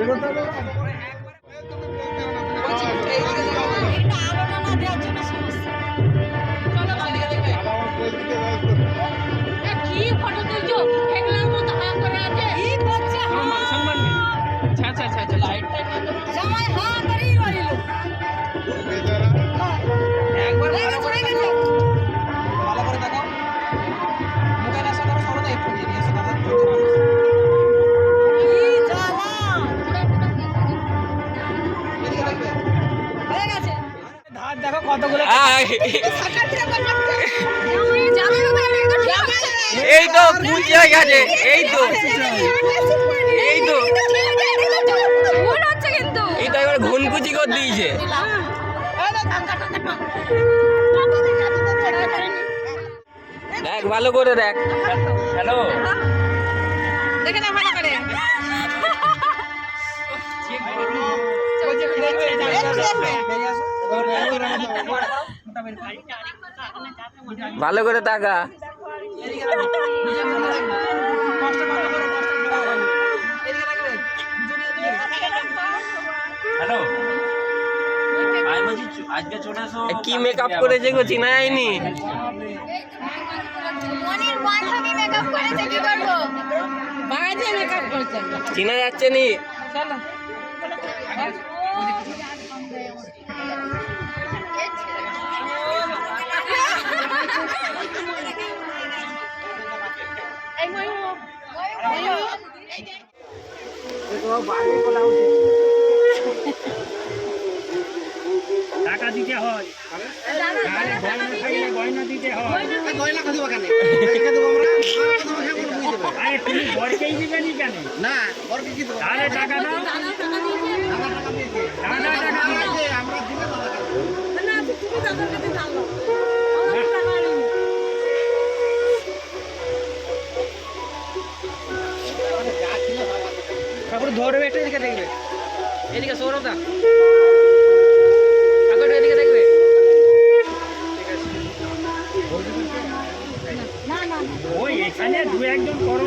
না কতগুলো এই তো কুচি হয়ে গেছে এই তো। এই তো। ভুল এই তো এবার ঘুনকুচি করে দিয়েছে। দেখ ভালো করে দেখ। হ্যালো। দেখে না ভালো করে ভালো করে তাকা কি মেকআপ করেছে গো করেছে। চিনা যাচ্ছে নি? চলো। টাকা দিতে হয়। গয়না দিতে হয়। আরে তুমি বরকেই দিবে নি কেন? না বরকে কি দেবো? তাহলে টাকা দাও। দাদা টাকা দিয়েছে। দাদা টাকা দিবে আমরা দিলে দাদা না তুমি দাদার কাছে ধরবে একটু এদিকে দেখবে। এদিকে সৌরভ দা এদিকে দু একজন করো